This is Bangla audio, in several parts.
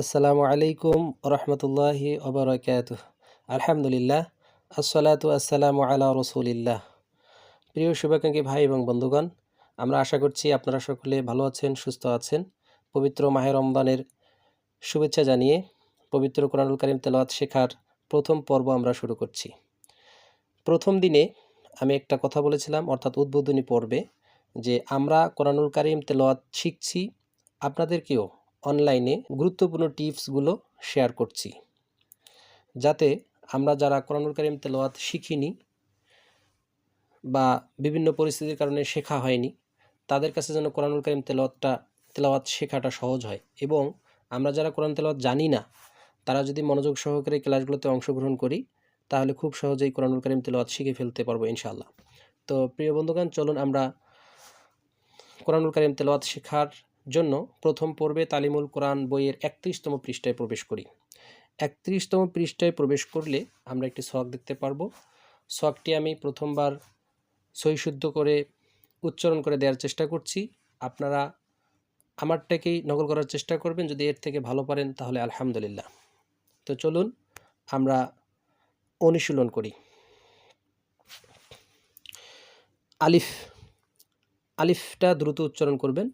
আসসালামু আলাইকুম রহমতুল্লাহি ওবরাকাত আলহামদুলিল্লাহ, আসসালাতু আসসালামু আলা রসুলিল্লাহ। প্রিয় শুভাকাঙ্ক্ষী ভাই এবং বন্ধুগণ, আমরা আশা করছি আপনারা সকলে ভালো আছেন, সুস্থ আছেন। পবিত্র মাহে রমদানের শুভেচ্ছা জানিয়ে পবিত্র কোরআনুল কারিম তেলাওয়াত শেখার প্রথম পর্ব আমরা শুরু করছি। প্রথম দিনে আমি একটা কথা বলেছিলাম, অর্থাৎ উদ্বোধনী পর্বে, যে আমরা কোরআনুল কারিম তেলাওয়াত শিখছি, আপনাদেরকেও অনলাইনে গুরুত্বপূর্ণ টিপসগুলো শেয়ার করছি। যাতে আমরা যারা কোরআনুল কারিম তেলাওয়াত শিখিনি বা বিভিন্ন পরিস্থিতির কারণে শেখা হয়নি, তাদের কাছে যেন কোরআনুল কারিম তেলাওয়াতটা, তেলাওয়াত শেখাটা সহজ হয় এবং আমরা যারা কোরআন তেলাওয়াত জানি না, তারা যদি মনোযোগ সহকারে ক্লাসগুলোতে অংশগ্রহণ করি, তাহলে খুব সহজেই কোরআনুল কারিম তেলাওয়াত শিখে ফেলতে পারব ইনশাআল্লাহ। তো প্রিয় বন্ধুগণ, চলুন আমরা কোরআনুল কারিম তেলাওয়াত শেখার জন্য প্রথম পর্বে তালিমুল কোরআন বইয়ের একত্রিশতম পৃষ্ঠায় প্রবেশ করি। একত্রিশতম পৃষ্ঠায় প্রবেশ করলে আমরা একটি শখ দেখতে পারব। শখটি আমি প্রথমবার সহিশুদ্ধ করে উচ্চারণ করে দেওয়ার চেষ্টা করছি। আপনারা আমারটাকেই নকল করার চেষ্টা করবেন। যদি এর থেকে ভালো পারেন তাহলে আলহামদুলিল্লাহ। তো চলুন আমরা অনুশীলন করি। আলিফ, আলিফটা দ্রুত উচ্চারণ করবেন।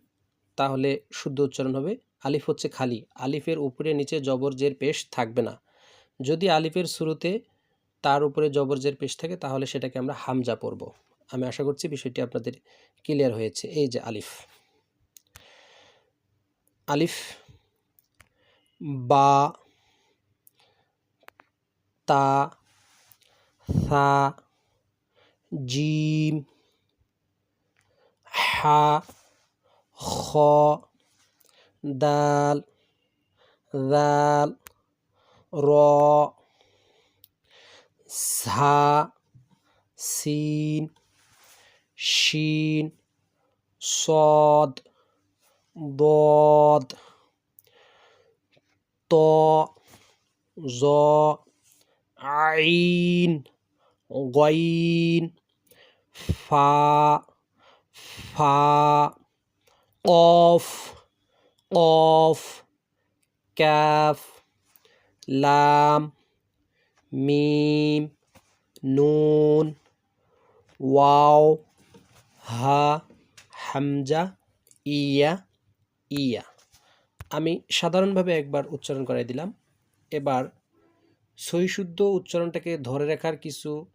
তাহলে শুদ্ধ উচ্চারণ হবে, আলিফ হচ্ছে খালি, আলিফের উপরে নিচে জবরজের পেশ থাকবে না। যদি আলিফের শুরুতে তার উপরে জবরজের পেশ থাকে, তাহলে সেটাকে আমরা হামজা পড়ব। আমি আশা করছি বিষয়টি আপনাদের ক্লিয়ার হয়েছে। এই যে আলিফ। আলিফ, বা, তা, সা, জিম, হা খ, দাল দাল, র, ঝা, সিন, শিন, সদ, দদ, ত, জ, আইন, গইন, ফা ফা কফ কফ ক্যাফ, লাম, মিম, নুন, ওয়াও, হা, হামজা, ইয়া ইয়া। আমি সাধারণভাবে একবার উচ্চারণ করাই দিলাম। এবার সহিশুদ্ধ উচ্চারণটাকে ধরে রাখার কিছু,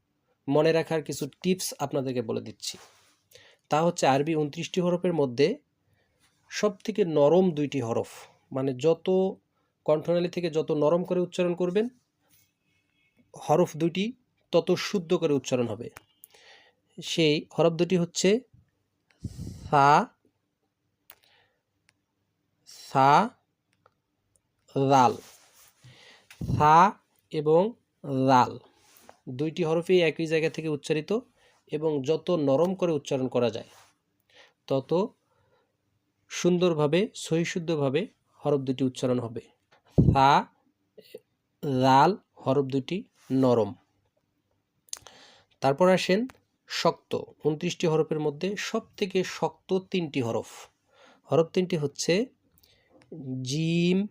মনে রাখার কিছু টিপস আপনাদেরকে বলে দিচ্ছি। তা হচ্ছে আরবি উনত্রিশটি হরফের মধ্যে সব থেকে নরম দুইটি হরফ মানে যত কণ্ঠনালী থেকে যত নরম করে উচ্চারণ করবেন, হরফ দুটি তত শুদ্ধ করে উচ্চারণ হবে। সেই হরফ দুটি হচ্ছে সা সা, রাল। সা এবং রাল দুইটি হরফই একই জায়গা থেকে উচ্চারিত এবং যত নরম করে উচ্চারণ করা যায়, তত সুন্দরভাবে, সহিশুদ্ধভাবে হরফ দুটি উচ্চারণ হবে। সা লাল হরফ দুটি নরম। তারপর আসেন শক্ত, উনত্রিশটি হরফের মধ্যে সব থেকে শক্ত তিনটি হরফ। হরফ তিনটি হচ্ছে জিম,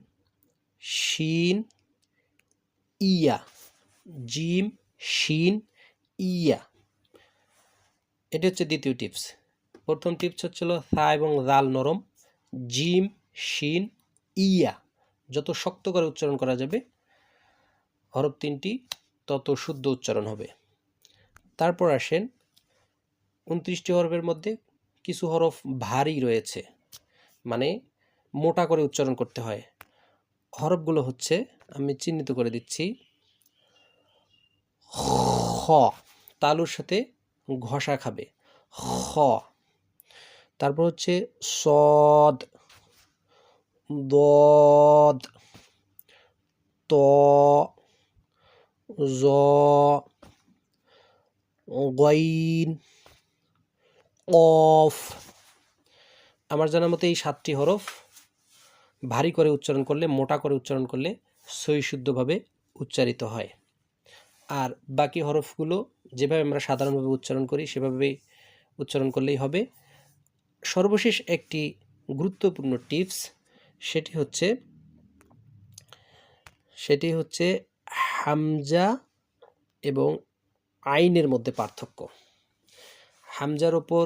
শিন, ইয়া। জিম, শিন, ইয়া। এটি হচ্ছে দ্বিতীয় টিপস। প্রথম টিপস হচ্ছিল সা এবং জাল নরম, জিম, শিন, ইয়া, যত শক্ত করে উচ্চারণ করা যাবে, হরফ তিনটি, তত শুদ্ধ উচ্চারণ হবে। তারপর আসেন উনত্রিশটি হরফের মধ্যে কিছু হরফ ভারী রয়েছে মানে মোটা করে উচ্চারণ করতে হয়। হরফগুলো হচ্ছে, আমি চিহ্নিত করে দিচ্ছি, খ, তালুর সাথে ঘষা খাবে, খ। তারপর হচ্ছে সদ, দদ, ত, জ, গইন, অফ। আমার জানার মতে এই সাতটি হরফ ভারী করে উচ্চারণ করলে, মোটা করে উচ্চারণ করলে সহিশুদ্ধভাবে উচ্চারিত হয়। আর বাকি হরফগুলো যেভাবে আমরা সাধারণভাবে উচ্চারণ করি সেভাবেই উচ্চারণ করলেই হবে। সর্বশেষ একটি গুরুত্বপূর্ণ টিপস, সেটি হচ্ছে সেটি হচ্ছে হামজা এবং আইনের মধ্যে পার্থক্য। হামজার ওপর,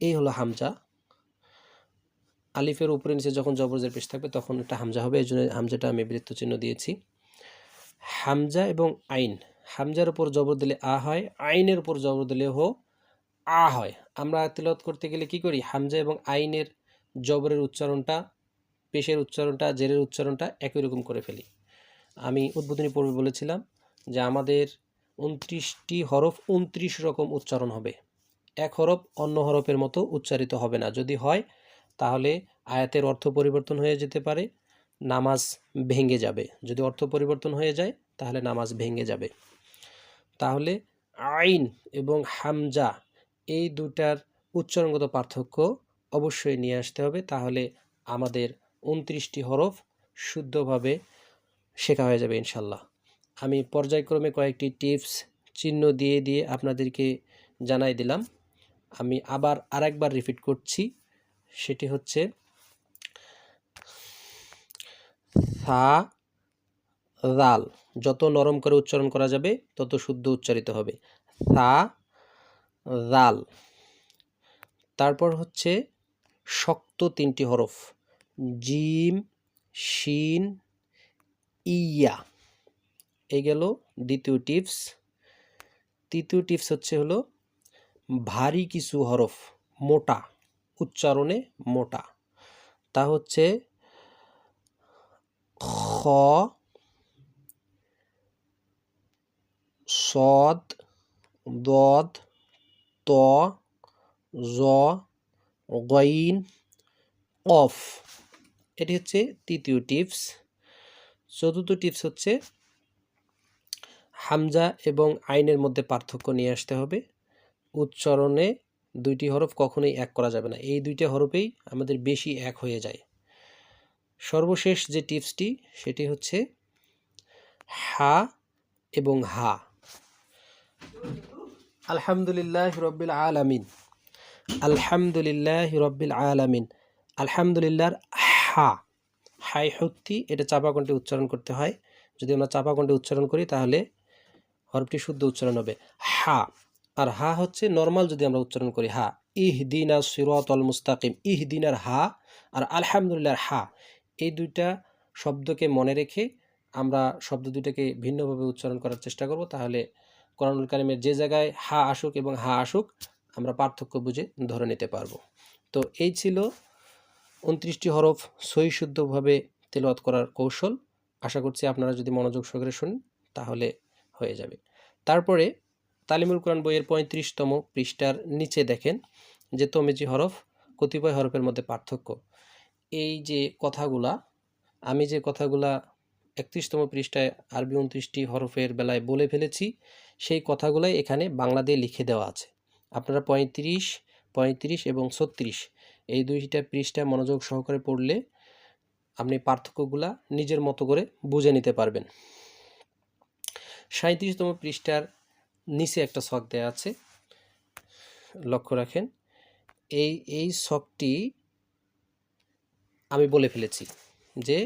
এই হলো হামজা। আলিফের উপরে নিচে যখন জবরজের পেশ থাকবে, তখন এটা হামজা হবে এই জন্য হামজাটা আমি বৃত্ত চিহ্ন দিয়েছি। হামজা এবং আইন। হামজার উপর জবর দিলে আ হয়, আইনের উপর জবর দিলে হো আ হয়। আমরা তিলত করতে গেলে কি করি? হামজা এবং আইনের জবরের উচ্চারণটা, পেশের উচ্চারণটা, জেরের উচ্চারণটা একই রকম করে ফেলি। আমি উদ্বোধনী পর্বে বলেছিলাম যে আমাদের উনত্রিশটি হরফ উনত্রিশ রকম উচ্চারণ হবে। এক হরফ অন্য হরফের মতো উচ্চারিত হবে না। যদি হয়, তাহলে আয়াতের অর্থ পরিবর্তন হয়ে যেতে পারে, নামাজ ভেঙে যাবে। যদি অর্থ পরিবর্তন হয়ে যায়, তাহলে নামাজ ভেঙে যাবে। তাহলে আইন এবং হামজা এই দুটার উচ্চারণগত পার্থক্য অবশ্যই নিয়ে আসতে হবে। তাহলে আমাদের উনত্রিশটি হরফ শুদ্ধভাবে শেখা হয়ে যাবে ইনশাল্লাহ। আমি পর্যায়ক্রমে কয়েকটি টিপস, চিহ্ন দিয়ে দিয়ে আপনাদেরকে জানাই দিলাম। আমি আবার আরেকবার রিপিট করছি। সেটি হচ্ছে সা রাল যত নরম করে উচ্চারণ করা যাবে, তত শুদ্ধ উচ্চারিত হবে। সা রাল। তারপর হচ্ছে শক্ত তিনটি হরফ। জিম, শিন, ইয়া। এই গেল দ্বিতীয় টিপস। তৃতীয় টিপস হচ্ছে হলো ভারী কিছু হরফ, মোটা, উচ্চারণে মোটা। তা হচ্ছে খ, সদ, দদ ত জ অফ এটি হচ্ছে তৃতীয় টিপস চতুর্থ টিপস হচ্ছে হামজা এবং আইনের মধ্যে পার্থক্য নিয়ে আসতে হবে। উচ্চারণে দুইটি হরফ কখনোই এক করা যাবে না। এই দুইটি হরফেই আমাদের বেশি এক হয়ে যায়। সর্বশেষ যে টিপসটি সেটি হচ্ছে হা এবং হা। আলহামদুলিল্লাহ রব্বিল আলামিন। আলহামদুলিল্লাহ রব্বিল আলামিন। আলহামদুলিল্লাহর হা। হাই হত্যি এটা চাপা কণ্ঠে উচ্চারণ করতে হয়। যদি আমরা চাপা কণ্ঠে উচ্চারণ করি, তাহলে হরফটি শুদ্ধ উচ্চারণ হবে। হা। আর হা হচ্ছে নর্মাল যদি আমরা উচ্চারণ করি, হা। ইহ দিন আর সিরতল মুস্তাকিম। ইহ দিন আর হা আর আলহামদুলিল্লাহর হা। এই দুইটা শব্দকে মনে রেখে আমরা শব্দ দুইটাকে ভিন্নভাবে উচ্চারণ করার চেষ্টা করব। তাহলে কোরআনুল কারিমের যে জায়গায় হা আসুক এবং হা আসুক, আমরা পার্থক্য বুঝে ধরে নিতে পারব। তো এই ছিল উনত্রিশটি হরফ সই শুদ্ধভাবে তেলাওয়াত করার কৌশল। আশা করছি আপনারা যদি মনোযোগ সহকারে শুনেন, তাহলে হয়ে যাবে। তারপরে তালিমুল কোরআন বইয়ের পঁয়ত্রিশতম পৃষ্ঠার নিচে দেখেন যে তমেজি হরফ কতিপয় হরফের মধ্যে পার্থক্য। এই যে কথাগুলা, আমি যে কথাগুলা একত্রিশতম পৃষ্ঠায় আরবি উনত্রিশটি হরফের বেলায় বলে ফেলেছি, সেই কথাগুলাই এখানে বাংলা দিয়ে লিখে দেওয়া আছে। আপনারা পঁয়ত্রিশ পঁয়ত্রিশ এবং ছত্রিশ এই দুইটা পৃষ্ঠা মনোযোগ সহকারে পড়লে আপনি পার্থক্যগুলা নিজের মতো করে বুঝে নিতে পারবেন। সাঁত্রিশতম পৃষ্ঠার নিচে একটা শখ দেওয়া আছে, লক্ষ্য রাখেন, এই এই শখটি আমি বলে ফেলেছি যে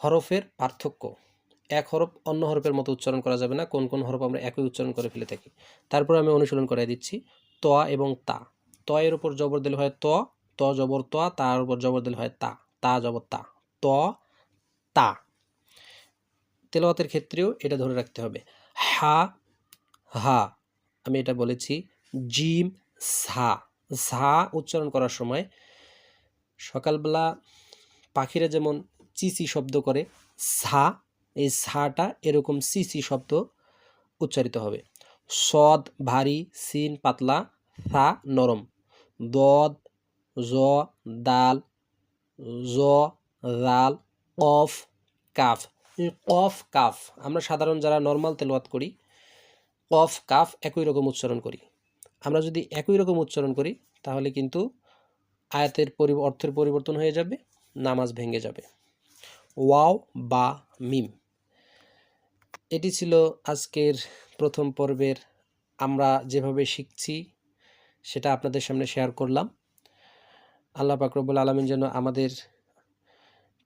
হরফের পার্থক্য। এক হরফ অন্য হরফের মতো উচ্চারণ করা যাবে না। কোন কোন হরফ আমরা একই উচ্চারণ করে ফেলে থাকি। তারপর আমি অনুশীলন করাই দিচ্ছি। ত এবং তা। ত এর উপর জবর দিলে হয় ত ত জবর ত, তার উপর জবর দিলে হয় তা। তা জবর তা। ত, তা। তেলাওয়াতের ক্ষেত্রেও এটা ধরে রাখতে হবে। হা হা। আমি এটা বলেছি। জিম, সা। সা উচ্চারণ করার সময় সকালবেলা পাখিরা যেমন চিচি শব্দ করে, সা, এই সাটা এরকম সিসি শব্দ উচ্চারিত হবে। সদ, ভারী, সিন, পাতলা, সা, নরম। দদ, জ, দাল, জ, রাল, কফ, কাফ। কফ, কাফ, আমরা সাধারণ যারা নর্মাল তেলওয়াত করি, কফ, কাফ একই রকম উচ্চারণ করি। আমরা যদি একই রকম উচ্চারণ করি, তাহলে কিন্তু আয়াতের পরি, অর্থের পরিবর্তন হয়ে যাবে, নামাজ ভেঙে যাবে। ওয়াও বা মিম। এটি ছিল আজকের প্রথম পর্বের আমরা যেভাবে শিখছি, সেটা আপনাদের সামনে শেয়ার করলাম। আল্লাহ পাকরবুল আলমিন যেন আমাদের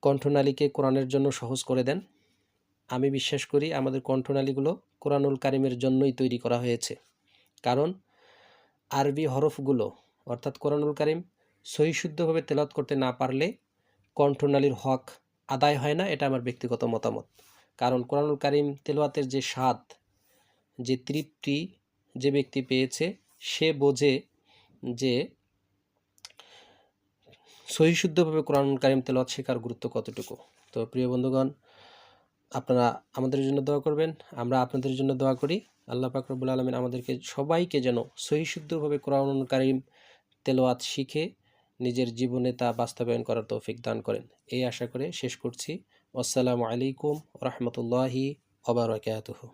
কণ্ঠনালীকে কোরআনের জন্য সহজ করে দেন। আমি বিশ্বাস করি আমাদের কণ্ঠনালীগুলো কোরআনুল কারিমের জন্যই তৈরি করা হয়েছে। কারণ আরবি হরফগুলো, অর্থাৎ কোরআনুল কারিম, সহিশুদ্ধভাবে তেলাওয়াত করতে না পারলে কণ্ঠনালীর হক আদায় হয় না, এটা আমার ব্যক্তিগত মতামত। কারণ কোরআনুল কারিম তেলোয়াতের যে স্বাদ, যে তৃপ্তি যে ব্যক্তি পেয়েছে, সে বোঝে যে সহিশুদ্ধভাবে কোরআনুল কারিম তেলাওয়াত শেখার গুরুত্ব কতটুকু। তো প্রিয় বন্ধুগণ, আপনারা আমাদের জন্য দোয়া করবেন, আমরা আপনাদের জন্য দোয়া করি। আল্লাহ পাক রব্বুল আলমিন আমাদেরকে সবাইকে যেন সহিশুদ্ধভাবে কোরআনুল কারিম তেলোয়াত শিখে নিজের জীবনে তা বাস্তবায়ন করার তৌফিক দান করেন। এই আশা করে শেষ করছি। আসসালামু আলাইকুম রহমতুল্লাহি ওবরাকাতুহু